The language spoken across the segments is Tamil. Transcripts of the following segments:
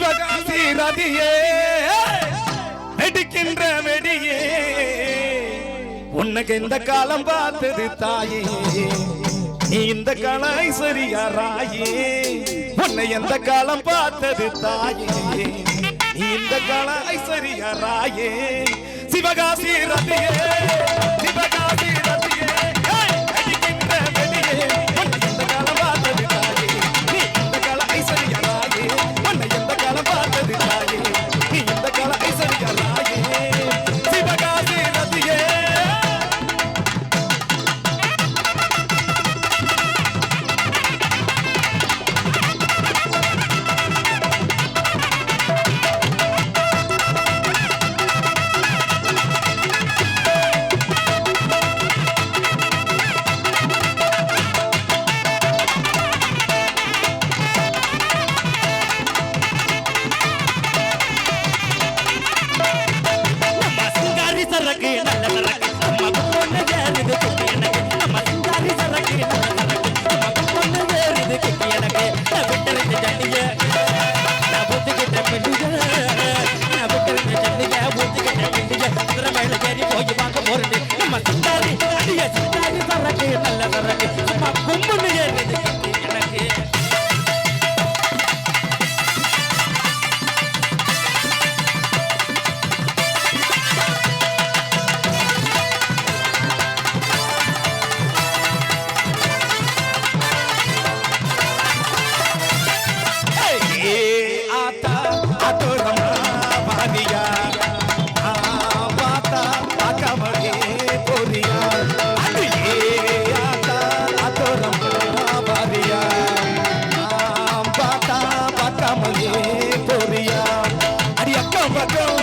சிவகாசி ரதியே வெடிக்கின்ற வெடியே. உனக்கு இந்த காலம் பார்த்தது தாயே. நீ இந்த கலாய் சரியா ராயே. உன்னை எந்த காலம் பார்த்தது தாயே. நீ இந்த கலாய் சரியா சிவகாசி ரதியே சிவகாசி கலவரடி கும்புன்னு patrón.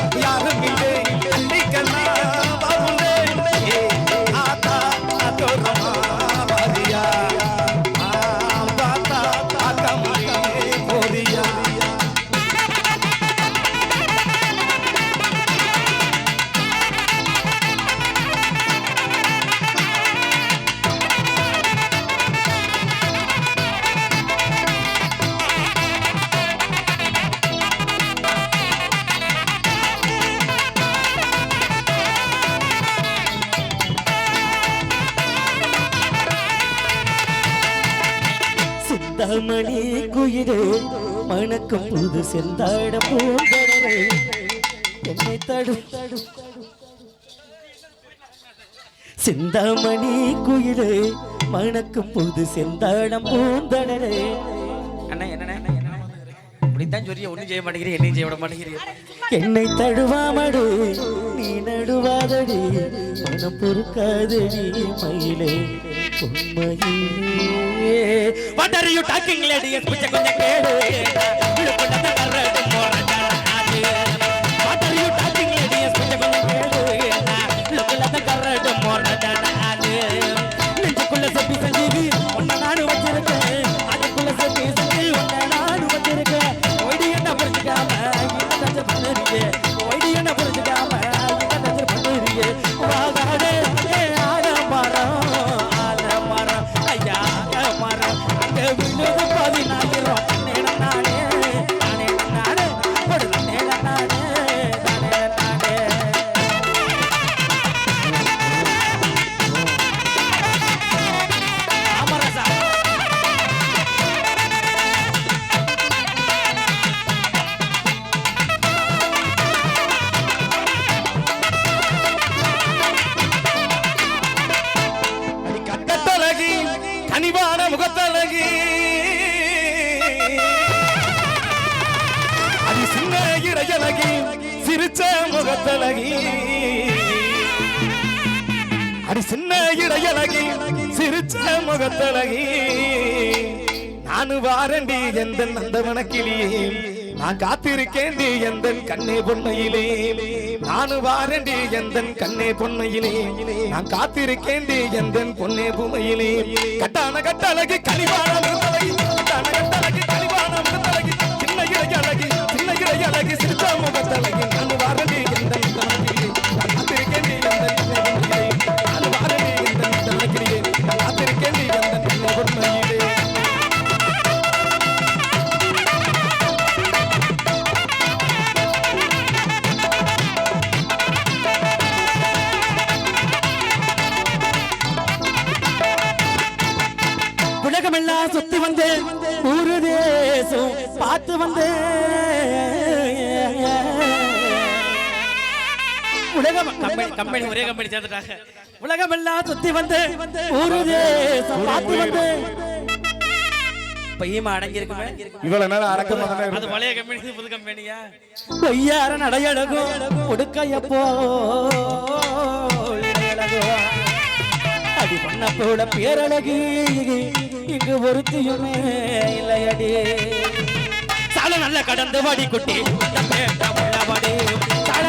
செந்தாமணி குயிலே மணக்கும் புது செந்தாட பூந்தரே என்னை தடு. செந்தாமணி குயிலே மணக்கும் புது செந்தாடம் பூந்தடரே அண்ணா என்ன இப்படித்தான் சொல்லி ஒன்றும் செய்ய மாட்டேங்கிறேன் என்னையும் செய்ய விட மாட்டேங்கிறீ. என்னை தடுவாமடு நீ நடுவாதடி. மனம் பொறுக்காதடி மயிலே உண்மையிலே What are you talking, ladies? Put your சிரிச்ச முகத்தலகி அடி சின்ன இடையலகி சிரிச்ச முகத்தலகி நானு வாரண்டி எந்த நந்தவன கிளியே. நான் காத்திருக்கேண்டி எந்த கண்ணே பொன்னையிலே நானு வாரண்டி எந்த கண்ணே பொன்னையிலே நான் காத்திருக்கேண்டி எந்த பொன்னே பூமையிலே. கட்டான கட்டழகி கனிவான கட்டான அழகு சிரித்த முகத்தழகி நான் எந்த சுத்தி வந்து ஊரு தேசம் பார்த்து வந்தேன் உலகம் கம்பெனி கம்பெனி ஒரே கம்பெனி சேர்ந்துட்டாங்க. உலகம் எல்லாம் சுத்தி வந்து ஊரு தேசம் பார்த்து வந்து பையமா அடங்கி இருக்குமே இவ்வளவு நேரம் அடக்கமா தானே அது இருந்தேன். பழைய கம்பெனி இது புது கம்பெனியா? பொய்யார நடையழகும் கொடுக்கையப்போ அடி பண்ண போல பேரழகி. இங்கு ஒருத்தியுமே இல்லையடி. சால நல்ல கடந்து வாடி குட்டி உள்ளவாடி சால